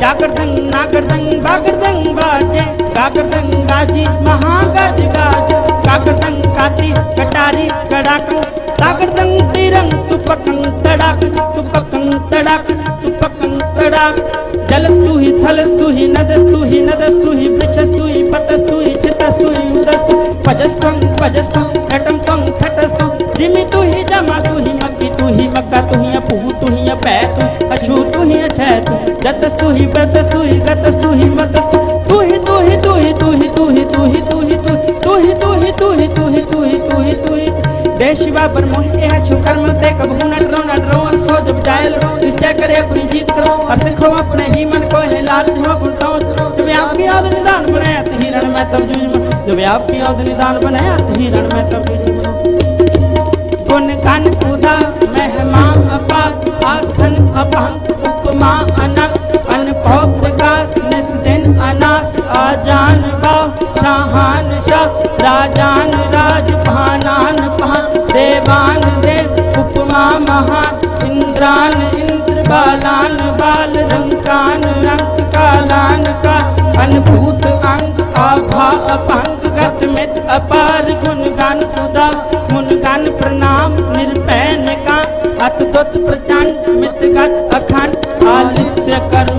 जागरदंग नागरदंग बागरदंग बाजे गागरदंग गाजी महागज गाज गागरदंग काती कटारी कड़ाकंग तागरदंग तिरंग तुपकंग तड़ाक तुपकंग तड़ाक तुपकंग तड़ाक जलस्तु ही थलस्तु ही नदस्तु ही नदस्तु ही वृक्षस्तु ही पतस्तु ही चितस्तु ही उदस्तु पजस्तंग पजस्तु एटम जतस्तु ही व्रतस्तु ही गतस्तु ही मतस्तु तू ही तू ही तू ही तू ही तू ही तू ही तू ही तू तू ही तू ही तू ही तू ही तू ही तू ही तू ही देश पर मोह यह छु कर्म ते कब हूँ न डरो न डरो सो जब जाए लड़ो निश्चय करे अपनी जीत करो और सिखो अपने ही मन को है लालच हो बुलटाओ जब आपकी याद निदान बनाया तो ही रण में तब जूझ जब आपकी याद निदान बनाया तो ही रण में तब जूझ ਰਾਜਾਨ ਬਾ ਸ਼ਾਹਾਨ ਸ਼ਾ, ਰਾਜਾਨ ਰਾਜ ਭਾਨਾਨ ਭਾ ਦੇਵਾਨ ਦੇ ਉਪਮਾ ਮਹਾਨ, ਇੰਦਰਾਨ, ਇੰਦਰ ਬਾਲਾਨ, ਬਾਲ ਰੰਕਾਨ, ਰੰਕ ਕਾਲਾਨ ਕਾ, ਅਨਭੂਤ ਅੰਗ, ਆਭਾ ਅਪੰਗ ਗਤ ਮਿਤ ਅਪਾਰ ਗੁਣ ਗਨ, ਉਦਾ ਗੁਣ ਗਨ ਪ੍ਰਣਾਮ ਨਿਰਭੈ ਨਿਕਾ ਅਤ ਦੁੱਤ ਪ੍ਰਚੰਡ ਮਿਤ ਗਤ ਅਖੰਡ, ਆਲਿਸ ਕਰ